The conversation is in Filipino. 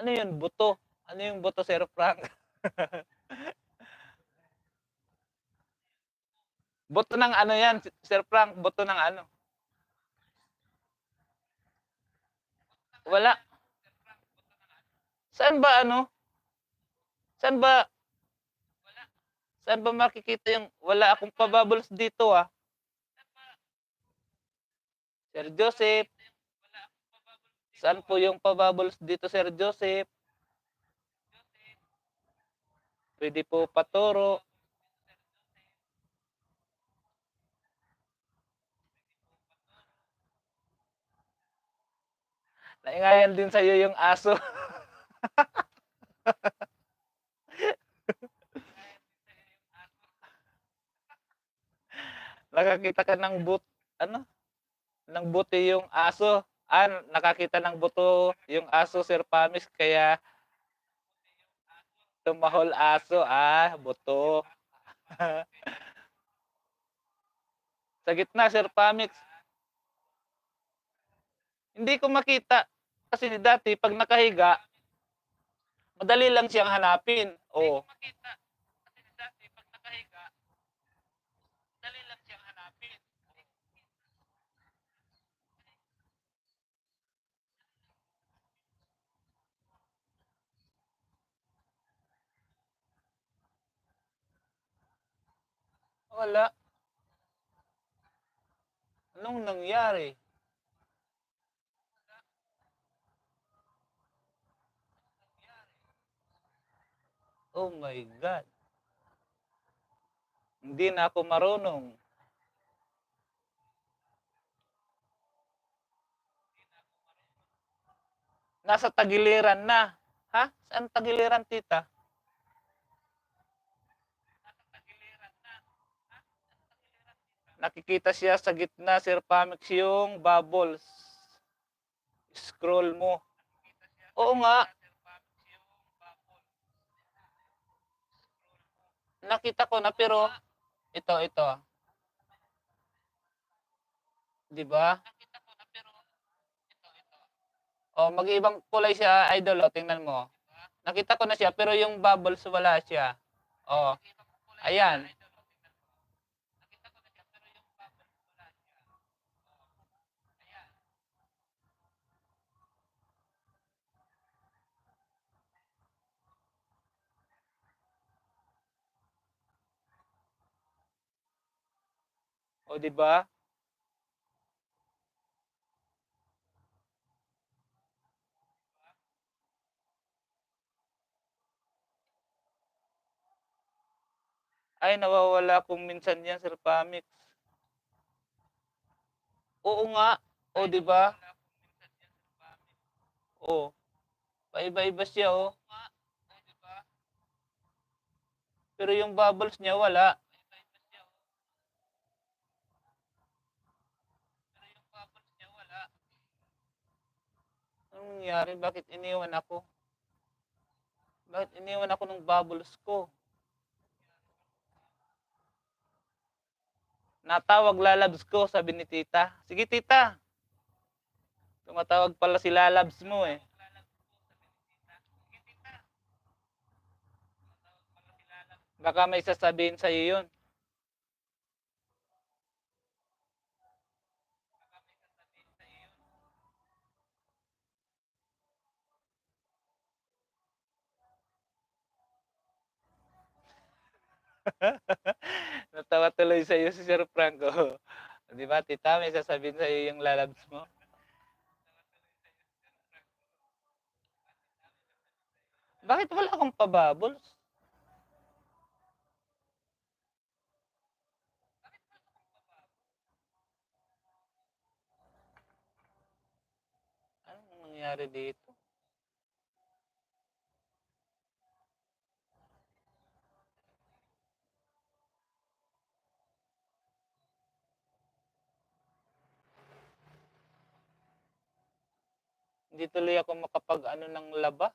Ano yun, buto? Ano yung buto, Sir Frank? Buto ng ano yan, Sir Frank? Buto ng ano? Wala. Saan ba ano? Saan ba? Saan ba makikita yung wala akong pababols dito ah? Sir Joseph. Saan po yung pababols dito, Sir Joseph? Pwede po paturo. Naingayan din sa'yo yung aso. Nakakita ka ng but, ano? Ng buti yung aso. Ah, nakakita ng buto yung aso, Sir Pamis, kaya tumahol aso. Ah, buto. Sa gitna, Sir Pamix. Hindi ko makita. Kasi dati, pag nakahiga, madali lang siyang hanapin. Oo. Wala. Anong nangyari? Oh my God. Hindi na ako marunong. Nasa tagiliran na. Ha? Saan tagiliran, tita? Nakikita siya sa gitna, Sir Pamix, yung bubbles. Scroll mo. Oo nga. Nakita ko na pero ito ito. 'Di ba? Oh, mag-ibang kulay siya, idol, oh, tingnan mo. Nakita ko na siya pero yung bubbles wala siya. Oh. Ayan. O, di ba? Ay, nawawala kung minsan yan, Sir Pamix. Oo nga. O, di ba? O. Paiba-iba siya, o. Pero yung bubbles niya, wala. Anong nangyari? Bakit iniwan ako? Bakit iniwan ako ng bubbles ko? Natawag lalabs ko, sabi ni tita. Sige tita. Tumatawag pala si lalabs mo eh. Baka may sasabihin sa'yo yun. Natawa tuloy sa'yo si Sir Franco. Di ba, tita, may sasabihin sa'yo yung lalabs mo? Bakit wala akong pababols? Anong nangyari dito? Hindi tuloy ako makapag ano ng laba.